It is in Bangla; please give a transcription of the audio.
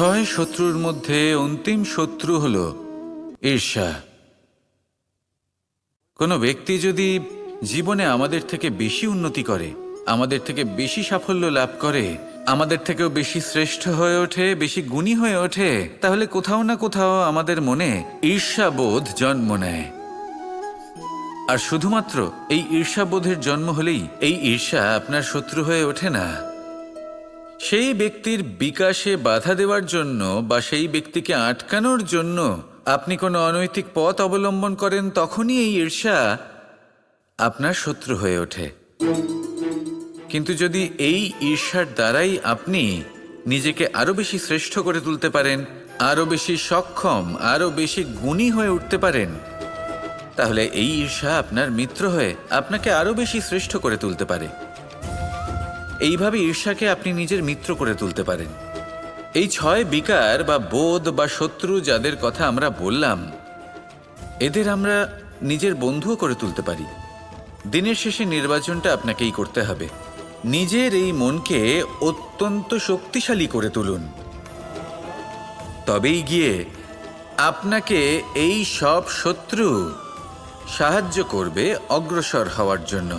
ছয় শত্রুর মধ্যে অন্তিম শত্রু হল ঈর্ষা। কোনো ব্যক্তি যদি জীবনে আমাদের থেকে বেশি উন্নতি করে, আমাদের থেকে বেশি সাফল্য লাভ করে, আমাদের থেকেও বেশি শ্রেষ্ঠ হয়ে ওঠে, বেশি গুণী হয়ে ওঠে, তাহলে কোথাও না কোথাও আমাদের মনে ঈর্ষাবোধ জন্ম নেয়। আর শুধুমাত্র এই ঈর্ষাবোধের জন্ম হলেই এই ঈর্ষা আপনার শত্রু হয়ে ওঠে না। সেই ব্যক্তির বিকাশে বাধা দেওয়ার জন্য বা সেই ব্যক্তিকে আটকানোর জন্য আপনি কোনো অনৈতিক পথ অবলম্বন করেন, তখনই এই ঈর্ষা আপনার শত্রু হয়ে ওঠে। কিন্তু যদি এই ঈর্ষার দ্বারাই আপনি নিজেকে আরও বেশি শ্রেষ্ঠ করে তুলতে পারেন আরও বেশি সক্ষম আরও বেশি গুণী হয়ে উঠতে পারেন, তাহলে এই ঈর্ষা আপনার মিত্র হয়ে আপনাকে আরও বেশি শ্রেষ্ঠ করে তুলতে পারে। এইভাবে ঈর্ষাকে আপনি নিজের মিত্র করে তুলতে পারেন। এই ছয় বিকার বা বোধ বা শত্রু যাদের কথা আমরা বললাম, এদের আমরা নিজের বন্ধুও করে তুলতে পারি। দিনের শেষে নির্বাচনটা আপনাকেই করতে হবে। নিজের এই মনকে অত্যন্ত শক্তিশালী করে তুলুন। তবেই গিয়ে আপনাকে এই সব শত্রু সাহায্য করবে অগ্রসর হওয়ার জন্য।